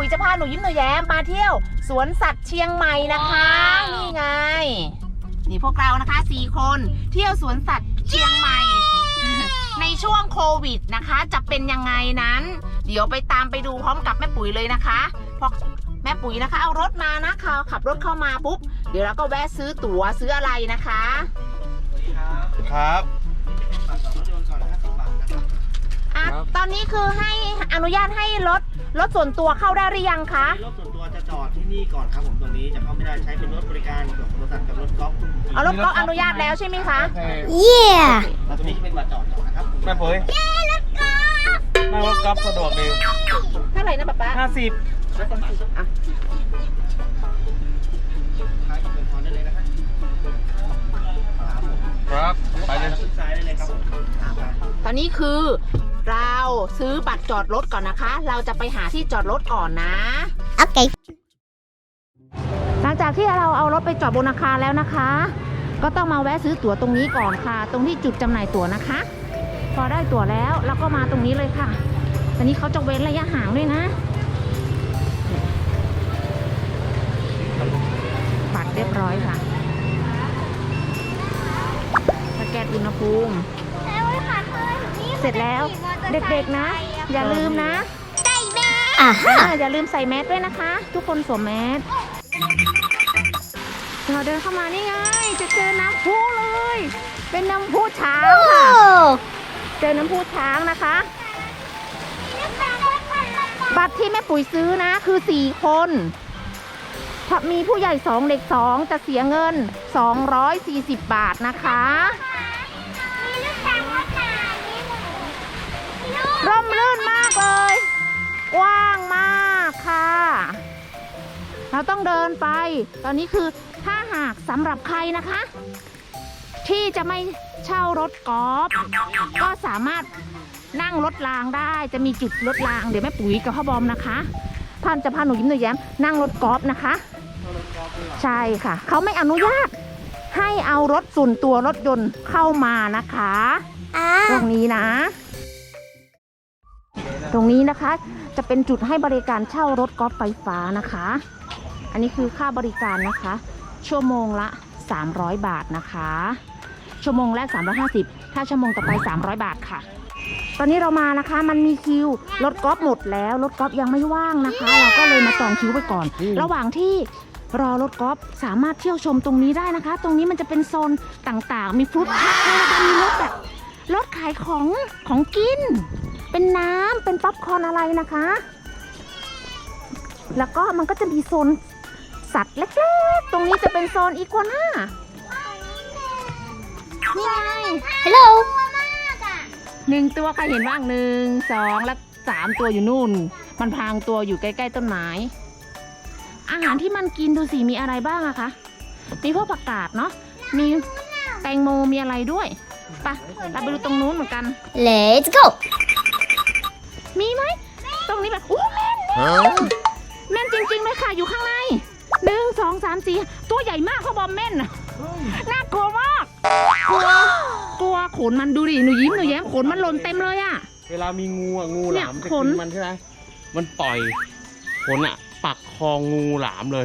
ปุ๋ยจะพาหนูยิ้มหนูแย้มมาเที่ยว สวนสัตว์เชียงใหม่นะคะ นี่ไง นี่พวกเรานะคะสี่คนเที่ยวสวนสัตว์เชียงใหม่ ในช่วงโควิดนะคะ จะเป็นยังไงนั้น เดี๋ยวไปตามไปดูพร้อมกับแม่ปุ๋ยเลยนะคะเพราะแม่ปุ๋ยนะคะ เอารถมานะคะขับรถเข้ามาปุ๊บเดี๋ยวเราก็แวะซื้อตั๋วซื้ออะไรนะคะครับอะครับตอนนี้คือให้อนุญาตให้รถ รถส่วนตัวเข้าได้หรือยังคะ รถส่วนตัวจะจอดที่นี่ก่อนครับผมตรงนี้จะเข้าไม่ได้ใช้เป็นรถบริการของบริษัทกับรถกอล์ฟเอารถก็อนุญาตแล้วใช่ไหมคะ Yeah แล้วตรงนี้จะเป็นบัตรจอดนะครับแม่ปุ๋ยนั่งรถกอล์ฟสะดวกดีเท่าไหร่นะป๊าป๊าห้าสิบอะท้ายจะเป็นพรได้เลยนะครับครับผมครับ ไปเลยขึ้นซ้ายได้เลยครับผมตอนนี้คือเรา ซื้อบัตรจอดรถก่อนนะคะ เราจะไปหาที่จอดรถก่อนนะ Okay หลังจากที่เราเอารถไปจอดบนอาคารแล้วนะคะ ก็ต้องมาแวะซื้อตั๋วตรงนี้ก่อนค่ะ ตรงที่จุดจำหน่ายตั๋วนะคะ พอได้ตั๋วแล้วเราก็มาตรงนี้เลยค่ะตอนนี้เขาจะเว้นระยะห่างด้วยนะ บัตรเรียบร้อยค่ะสแกนอุณหภูมิ เสร็จแล้ว เด็กๆนะ อย่าลืมนะอ่าฮะอ่าอย่าลืมใส่แมสด้วยนะคะ ทุกคนสวมแมสเราเดินเข้ามานี่ไง จะเจอน้ำพุเลย เป็นน้ำพุช้างค่ะเจอน้ำพุช้างนะคะ บัตรที่แม่ปุ๋ยซื้อนะคือ4คนถ้ามีผู้ใหญ่2เด็ก2จะเสียเงิน 240 บาทนะคะ ร่มรื่นมากเลย กว้างมากค่ะ เราต้องเดินไป ตอนนี้คือถ้าหากสำหรับใครนะคะ ที่จะไม่เช่ารถกอล์ฟก็สามารถนั่งรถรางได้จะมีจุดรถราง เดี๋ยวแม่ปุ๋ยกับพ่อบอมนะคะท่านจะพาหนูยิ้มหนูแย้มนั่งรถกอล์ฟนะคะ ใช่ค่ะ เขาไม่อนุญาตให้เอารถส่วนตัวรถยนต์เข้ามานะคะอ่าตรงนี้นะ ตรงนี้นะคะจะเป็นจุดให้บริการเช่ารถกอล์ฟไฟฟ้านะคะ อันนี้คือค่าบริการนะคะ ชั่วโมงละ 300 บาทนะคะ ชั่วโมงแรก 350 ถ้าชั่วโมงต่อไป 300 บาทค่ะ ตอนนี้เรามานะคะมันมีคิวรถกอล์ฟหมดแล้วรถกอล์ฟยังไม่ว่างนะคะ เราก็เลยมาจองคิวไปก่อน ระหว่างที่รอรถกอล์ฟสามารถเที่ยวชมตรงนี้ได้นะคะ ตรงนี้มันจะเป็นโซนต่างๆ มีฟรุตทักแล้วก็มีรถแบบรถขายของของกิน เป็นน้ำเป็นป๊อปคอร์นอะไรนะคะ แล้วก็มันก็จะมีโซนสัตว์เล็กๆ ตรงนี้จะเป็นโซนอีกัวน่านี่ไง Hello หนึ่งตัวใครเห็นบ้างหนึ่งสองและสามตัวอยู่นู่น มันพรางตัวอยู่ใกล้ๆต้นไม้ อาหารที่มันกินดูสิมีอะไรบ้างอะคะ มีพวกผักกาดเนาะ มีแตงโมมีอะไรด้วยไปะเราไปดูตรงนู้นเหมือนกัน Let's go มีไหม ตรงนี้แบบอู้แม่นแม่นจริงๆเลยค่ะ อยู่ข้างในหนึ่งสองสามสี่ตัวใหญ่มากเขาบอมแม่นน่ะน่ากลัวมากกลัวกลัวขนมันดูดิหนูยิ้มหนูแย้มขนมันหล่นเต็มเลยอะเวลามีงูอะงูหเนี่ยลามจะขน กินมันใช่ไหมมันปล่อยขนอะ ปักคองูหลามเลย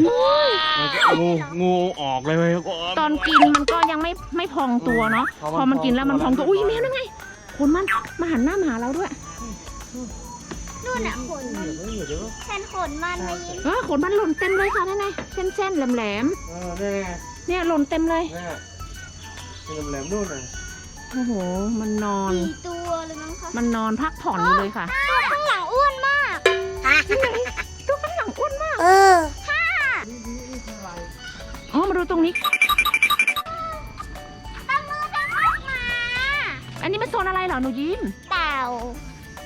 มันก็งูงูออกเลยเว้ยตอนกินมันก็ยังไม่ไม่พองตัวเนาะพอมันพอมันกินแล้วมันพองตัวพองอุ้ยแมวนั่นไงขนมันมาหันหน้ามาหาเราด้วย นู่นน่ะขนมันแทนขนมันนะยิ้มเออขนมันหล่นเต็มเลยค่ะนั่นไงเส้นๆแหลมเออเนี่ยๆเนี่ยหล่นเต็มเลยเนี่ยแหลมๆนู่นน่ะโอ้โห มันนอน สี่ตัวเลยมั้งคะมันนอนพักผ่อนอยู่เลยค่ะตัวข้างหลังอ้วนมากตัวข้างหลังอ้วนมาก เอออ๋อ มาดูตรงนี้ตามือจะพักมา อันนี้เป็นโซนอะไรเหรอหนูยิ้ม เต่า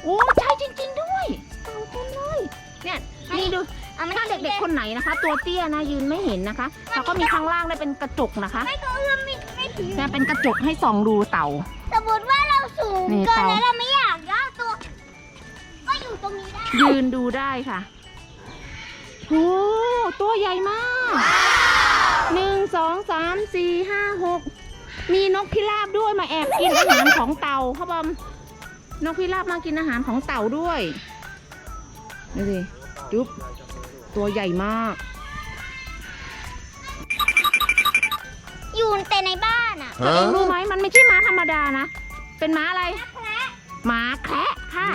โอ้ใช่จริง ๆ ด้วยเต่าเต็มเลย เนี่ยนี่ดูเอาไม่ถ้าเด็กๆคนไหนนะคะ ตัวเตี้ยนะยืนไม่เห็นนะคะแล้วก็มีข้างล่างได้เป็นกระจกนะคะไม่ตัวเอื้อมไม่ไม่ถึงเนี่ยเป็นกระจกให้ส่องดูเต่า สมมติว่าเราสูงนี่เกินเต่า แล้วเราไม่อยากย่อตัว ก็อยู่ตรงนี้ได้ยืนดูได้ค่ะโอ้ตัวใหญ่มากหนึ่งสองสามสี่ห้าหกมีนกพิราบด้วยมาแอบกินอาหารของเต่าเขาบอม นกพิราบมากินอาหารของเต่าด้วยดูสิจุ๊บตัวใหญ่มาก อยู่แต่ในบ้านอะตัวเองรู้ไหมมันไม่ใช่ม้าธรรมดานะ เป็นม้าอะไรม้าแคระค่ะ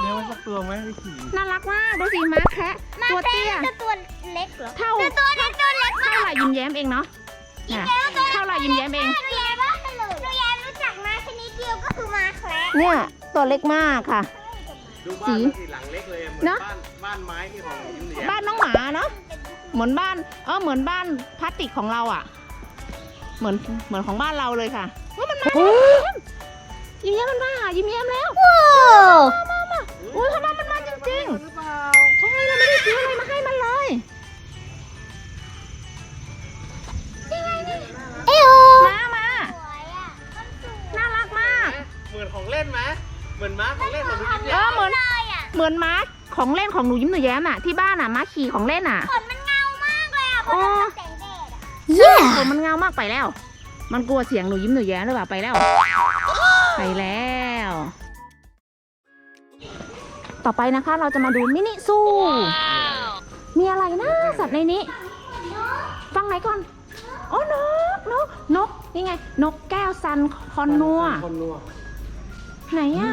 เลี้ยงไว้สักตัวไหมพี่ขี่น่ารักมากดูสิม้าแคระตัวเตี้ยแต่ตัวเล็กเหรอเท่าแต่ตัวเล็กตัวเล็กมาเท่ากไหร่ยิ้มแย้มเองเนาะน่ะเท่าไหร่ยิ้มแย้มเองหนูแย้มว่าหนูแย้มรู้จักมาชนิดเดียวก็คือมาแคระเนี่ย ตัวเล็กมากค่ะ ดูบ้านสีมันสีหลังเล็กเลยเหมือนเนอะ บ้านบ้านไม้ที่ของยิ้มเหลียบ้านน้องหมาเนาะเหมือนบ้านเออเหมือนบ้านพลาสติกของเราอะ เหมือนเหมือนของบ้านเราเลยค่ะว่ามันมายิ้มแย้มมันมาหายิ้มแย้มแล้ว โอ้มามาอุ้ยทำไมมันมา ของเล่นของหนูยิ้มหนูแย้มอะที่บ้านอะม้าขี่ของเล่นอะขนมันเงามากเลยอะเพราะอ๋อมันแสงแดดอะใช่ขนมันเงามากไปแล้ว มันกลัวเสียงหนูยิ้มหนูแย้มหรือเปล่าไปแล้ว ไปแล้ว ต่อไปนะคะเราจะมาดูมินิซูมีอะไรนะสัตว์ในนี้ ฟังไหนก่อนอ๋อนกนกนกนี่ไง นกแก้วซันคอนนัวคนนัวไหนอะ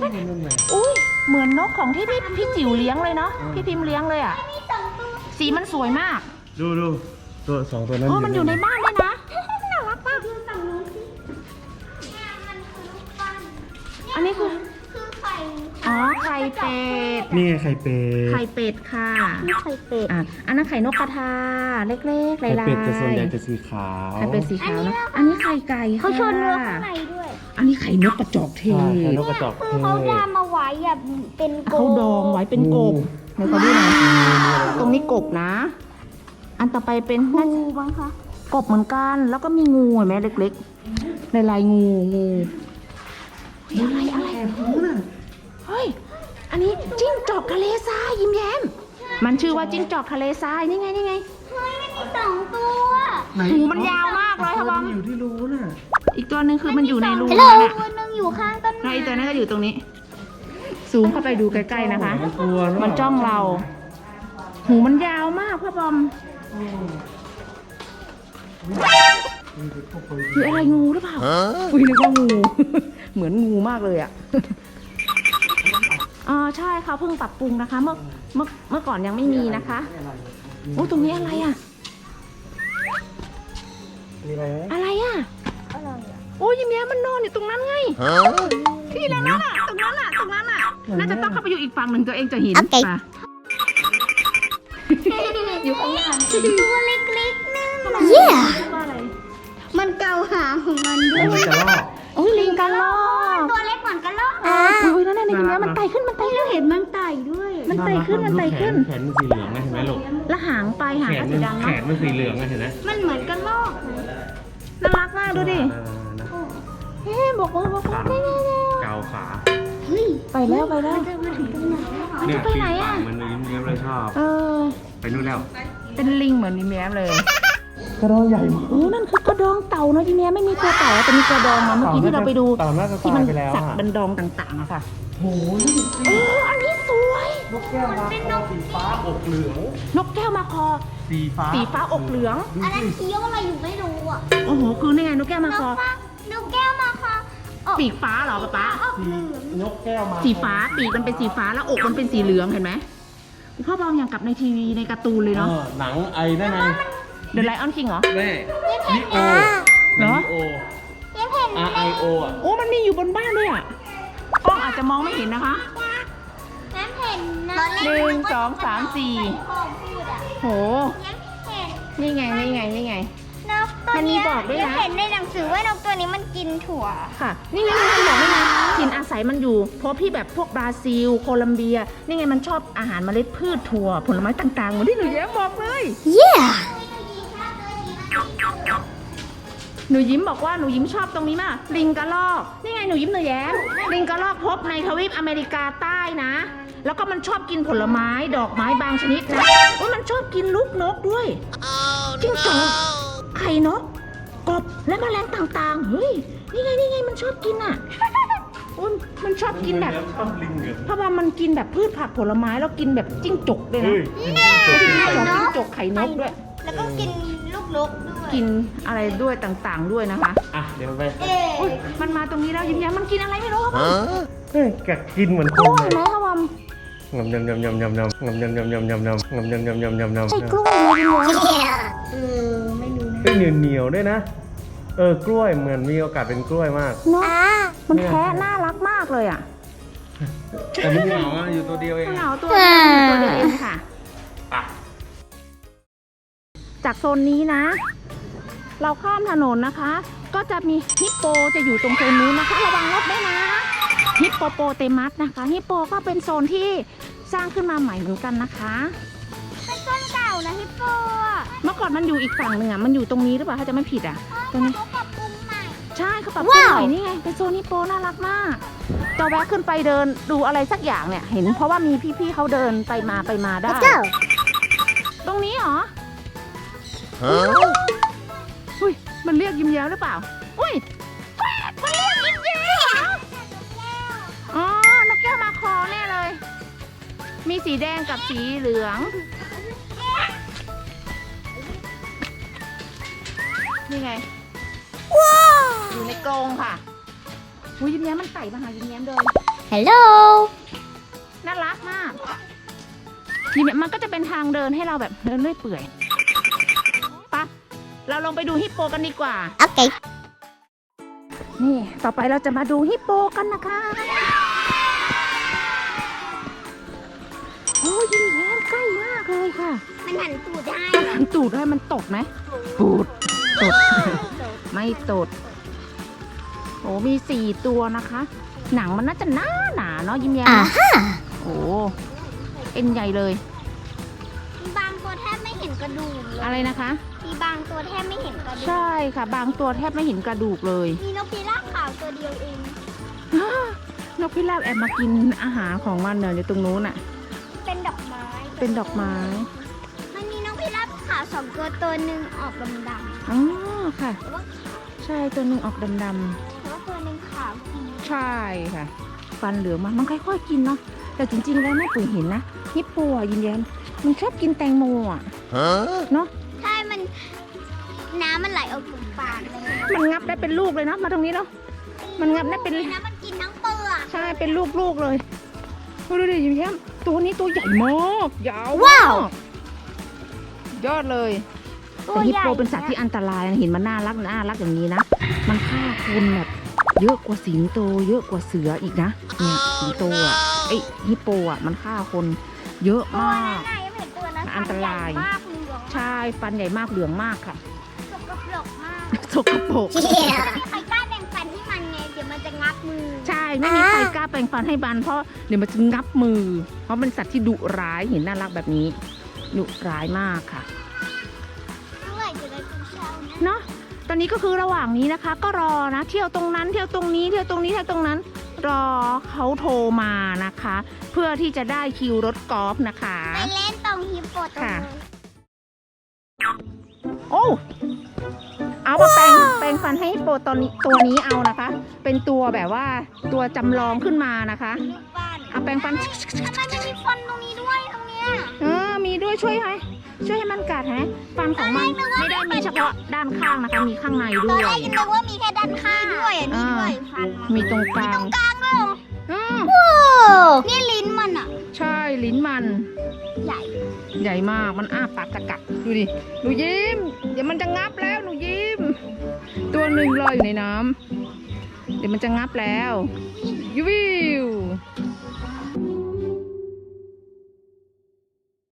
นั่นไงอุ้ย เหมือนนกของที่พี่พี่จิ๋วเลี้ยงเลยเนาะพี่พิมพ์เลี้ยงเลยอะมีสองตัวสีมันสวยมากดูดูตัวสองตัวนั้นโอ้มันอยู่ในบ้านด้วยนะน่ารักมากฝั่งนู้นสิเนี่ยมันคือลูกปั้นอันนี้คือคือไข่อ๋อไข่เป็ดนี่ไงไข่เป็ดไข่เป็ดค่ะไข่เป็ดอะอันนั้นไข่นกกระทาเล็กๆลาไข่ยเป็ดจะส่วนใหญ่ๆจะสีขาวไข่เป็ดสีขาวนะอันนี้ไข่ไก่เขาชนเนื้อค่ะข้างในด้วย อันนี้ไข่นกกระจอกเทใช่ไข่ศนกกระจอกคือเขาทำมาไว้อะเป็นโกเขาดองไว้เป็นกบในเขาดูนะตรงนี้กบนะ อันต่อไปเป็นน่าจะงูบ้างคะกบเหมือนกัน แล้วก็มีงูเห็นไหมเล็กๆลายลายๆงูงูเฮ้ยอะไรอะไรเฮ้ยอันนี้จิ้งจอกทะเลทรายยิ้มแย้มมันชื่อว่าจิ้งจอกทะเลทรายนี่ไงนี่ไงเฮ้ยมันมีสองตัวหูมันยาวมากเลยค่ะบอมอยู่ที่รูน่ะอีกตัวหนึ่งคือมันอยู่ในรูฮัลโหลนั่นน่ะตัวหนึงอยู่ข้างต้นแล้วไม้อีกตัวนั้นก็อยู่ตรงนี้ ซูมเข้าไปดูใกล้ๆนะคะ มันกลัวหรืเปล่มันจ้องเรา หูมันยาวมากพ่อบอมหรืออะไรงูหรือเปล่า อุ้ยนึกว่างู เหมือนงูมากเลยอะอ่าใช่เขาเพิ่งปรับปรุงนะคะ เมื่อเมื่อเมื่อก่อนยังไม่มีนะคะโอ้ตรงนี้อะไรอะ มีอะไรไหมอะไรอะ อะไรอะโอ้ยยิ้มแย้มมันนอนอยู่ตรงนั้นไง ที่นั่นน่ะตรงนั้นน่ะตรงนั้นน่ะ น่าจะต้องเข้าไปอยู่อีกฝั่งหนึ่งตัวเองจะเห็นป่ะอยู่ข้างล่างตัวเล็กๆนึงเย้ว่าอะไรมันเกาหางของมันด้วยมันจะลอกโอ้ยลิงกันลอกตัวเล็กเหมือนกันลอกอุ้ยนั่นน่ะในยิ้มแย้มมันไต่ขึ้นมันไต่ขึ้น เห็นมันไต่ด้วย มันไต่ขึ้นมันไต่ขึ้น แขนมันสีเหลืองนะเห็นไหมลูกแล้วหางปลายหางแขนก็มัสีนดำแขเนาะนมันสีเหลืองนะเห็นไหมมันเหมือนกันลอกน่ารักมากดูดิเฮ้บอกมือบอกมือนี่นี่นี่เกาขาเฮ้ยไป แล้วไปแล้วจะมาถึงตรงไหนแล้วคะเนี่ยไปไหนอะปีกปากมันยิ้มเยิ้มเลยชอบ เออ ไปนู่นแล้ว เป็นลิงเหมือนยิ้มแย้มเลย กระดองใหญ่มากโอ้นั่นคือกระดองเต่าเนาะยิ้มแย้มไม่มีตัวเต่าแต่มีกระดองนะเมื่อกี้ที่เราไปดูเต่าน่าจะที่ตามัยนไปแล้วสักอะบันดองต่างๆอะค่ะโอ้ยเอออันนี้สวย นกแก้วมาคอสีฟ้าอกเหลืองนกแก้วมาคอ สีฟ้าสีฟ้าอกเหลือง อันนั้นเคี้ยวอะไรอยู่ไม่รู้อะโอ้โหคือนี่ไงนกแก้วมานคกอ ปีกฟ้าเหรอป๊าป๊าออกเหลืองนกแก้วมาสีฟ้าปีกมันเป็นสีฟ้าแล้วอกมันเป็นสีเหลืองเห็นไหมพ่อบอมอย่างกับในทีวีในการ์ตูนเลยเอเนาะอหนังไอ้นั่นไงเดอะไลออนคิงเหรอแม่ลิโอเหรอ ลิโอยังเห็น R I O อะโอ้มันมีอยู่บนบ้านด้วยอะกล้องอาจจะมองไม่เห็นนะคะยังเห็นนะหนึ่งสองสามสี่พ่อพูดอะโหยังเห็นนี่ไงนี่ไงนี่ไง นกตัวมันมีเนี้ยบอกด้วยนะยังเห็นในหนังสือว่านกตัวนี้มันกินถั่ว ค่ะ นี่ไงมันบอกนี่ไงถิ่นอาศัยมันอยู่ เพราะพี่แบบพวกบราซิล โคลัมเบีย นี่ไงมันชอบอาหารเมล็ดพืชถั่ว ผลไม้ต่างๆเหมือนที่หนูแย้มบอกเลยหนูยิ้มบอกว่าหนูยิ้มชอบตรงนี้มาก ลิงกระลอก นี่ไงหนูยิ้มหนูแย้มลิงกระลอกพบในทวีปอเมริกาใต้นะ แล้วก็มันชอบกินผลไม้ดอกไม้บางชนิดนะโอ้ยมันชอบกินลูกนกด้วยจิ้งจอกไข่นก กบและแมลงต่างๆ เฮ้ย นี่ไงนี่ไงมันชอบกินอะโอ้อุ้ยมันชอบกินแบบ ชอบลิงเหรอเพราะว่ามันกินแบบพืชผักผลไม้แล้วกินแบบจิ้งจกเลยนะเฮ้ยไม่ใช่จิ้งจกจิ้งจกไข่นกด้วย แล้วก็กินลูกนกด้วยกินอะไรด้วยต่างๆด้วยนะคะอะเดี๋ยวไปเอ๊อุ้ยะมันมาตรงนี้แล้วยิ้มแย้มมันกินอะไรไม่รู้ครับเฮ้ยกัดกินเหมือนคกล้นวยเลยไหมครับวอมงำยำยำยำยำยำงำยำยำยำยำยำงำยำยำยำยำยำใช่กล้วยไหมยิ้มแย้มเออไม่ รู้นะเฮ้ยเหนียวเหนียวด้วยนะ เออกล้วยเหมือนมีโอกาสเป็นกล้วยมาก เนาะมันแพ้น่ารักมากเลยอะแต่มันเหงาอะอยู่ตัวเดียวเองมันเหอะงาตัวเดียวตัวเดียวเองค่ะไปจากโซนนี้นะ เราข้ามถนนนะคะ ก็จะมีฮิปโปจะอยู่ตรงโซนนู้นนะคะ ระวังรถด้วยนะ ฮิปโปโปเตมัสนะคะ ฮิปโปก็เป็นโซนที่สร้างขึ้นมาใหม่เหมือนกันนะคะเป็นต้ นเก่านะฮิปโปอะเมื่อก่อนมันอยู่อีกฝั่งหนึ่งอะ มันอยู่ตรงนี้หรือเปล่าถ้าจะไม่ผิดอะ ตรงนี้ เขาปรับปรุงใหม่ ใช่เขาปรับปรุงใหม่นี่ไง เป็นโซนฮิปโปน่ารักมากจะแวะขึ้นไปเดินดูอะไรสักอย่างเนี่ย เห็นเพราะว่ามีพี่ๆเขาเดินไปมาไปมาได้ตรงนี้เหรออุ้ย มันเรียกยิ้มแย้มหรือเปล่า อุ้ยแกรดมันเรียกยิ้มแย้มเหรออ๋อนกแก้วมาคอแน่เลย มีสีแดงกับสีเหลือง นี่ไง อยู่ในกรงค่ะอุ้ยยิ้มแย้มมันไต่มาหายิ้มแย้มเลย ฮัลโหล น่ารักมากยิ้มแย้มมันก็จะเป็นทางเดินให้เราแบบเดินเรื่อยเปื่อยไปะเราลงไปดูฮิปโปกันดีกว่า โอเค นี่ ต่อไปเราจะมาดูฮิปโปกันนะคะโอ้ยยิ้มแย้มใกล้มากเลยค่ะ มันหันตูดได้หันตูดให้มันตดไหมตูด ตด ไม่ตด โอ้มีสี่ตัวนะคะ หนังมันน่าจะหนาหนาๆเนาะยิ้มแย้มอ่าเนอะโอ้เอ็นใหญ่เลยมีบางตัวแทบไม่เห็นกระดูกเลยอะไรนะคะมีบางตัวแทบไม่เห็นกระดูก ใช่ค่ะ บางตัวแทบไม่เห็นกระดูกเลย มีนกพิราบขาวตัวเดียวเอง นกพิราบแอบมากินอาหารของมันเนี่ยอยู่ตรงนู้นน่ะ เป็นดอกไม้ เป็นดอกไม้ สองตัวตัวหนึ่งออกดำดำอ๋อค่ะใช่ตัวหนึ่งออกดำๆแต่ว่าตัวหนึ่งขาวสีๆใช่ค่ะ ฟันเหลืองมากมันค่อยๆกินเนาะแต่จริงๆแล้วแม่ปุ๋ยเห็นนะฮิปโปอะยิ้มแย้มมันชอบกินแตงโมอะเนาะใช่มันน้ำมันไหลออกจากปากเลยมันงับได้เป็นลูกเลยเนาะมาตรงนี้เนาะมันงับได้เป็น น้ำมันกินทั้งเปลือกใช่เป็นลูกๆเลยโอ้ดูดิยิ้มแย้มตัวนี้ตัวใหญ่มากยาวว้าวมก ยอดเลยแต่ฮิปโปเป็นสัตว์ที่อันตรายนะเห็นมันน่ารักน่ารักอย่างนี้นะ มันฆ่าคนแบบเยอะกว่าสิงโต เยอะกว่าเสืออีกนะ เนี่ยสิงโตอะไอยฮิปโปอะมันฆ่าคนเยอะตัวมานั้นกน่ะยังไม่เห็นตัวนั้นอันตราย ฟันใหญ่มากเหลืองใช่ฟันใหญ่มากเหลืองมากค่ะสกปรกมากสกปรก ไม่มีใครกล้าแบ่งปันให้มันไงเดี๋ยวมันจะงับมือ ใช่ ไม่มีใครกล้าแปรงฟันให้บันเพราะเดี๋ยวมันจะงับมือ เพราะเป็นสัตว์ที่ดุร้ายเห็นน่ารักแบบนี้ ดุร้ายมากค่ะ อนนี้ก็คือระหว่างนี้นะคะ ก็รอนะ เที่ยวตรงนั้น เที่ยวตรงนี้เที่ยวตรงนี้เที่ยวตรงนั้น รอเขาโทรมานะคะ เพื่อที่จะได้คิวรถกอล์ฟนะคะ ไปเล่นตรงฮิปโปตรงค่ะ นู้นโอ้เอามาแปรงแปรงฟันให้โปรตอนนี้ตัวนี้เอานะคะ เป็นตัวแบบว่าตัวจำลองขึ้นมานะคะลูกบ้านเอาแปรงฟัน ทำไมมันมีฟันตรงนี้ด้วยตรงเนี้ย เออมีด้วยช่วยไหม ช่วยให้มันกัดฮะฟันของมันไม่ได้มีเฉพาะด้านข้างนะคะ มีข้างในตด้อนวแรยกยังนึกว่ามีแค่ด้านข้างด้วยอันนี้ด้วยฟันมันมีตรงกลางกลางด้วยเหรออืมนี่ลิ้นมันอะ ใช่ลิ้นมัน ใหญ่ใหญ่มาก มันอ้าปากจะกัดดูดิ หนูยิ้ม เดี๋ยวมันจะงับแล้ว หนูยิ้ม ตัวหนึ่งลอยอยู่ในน้ำ เดี๋ยวมันจะงับแล้วยูวิ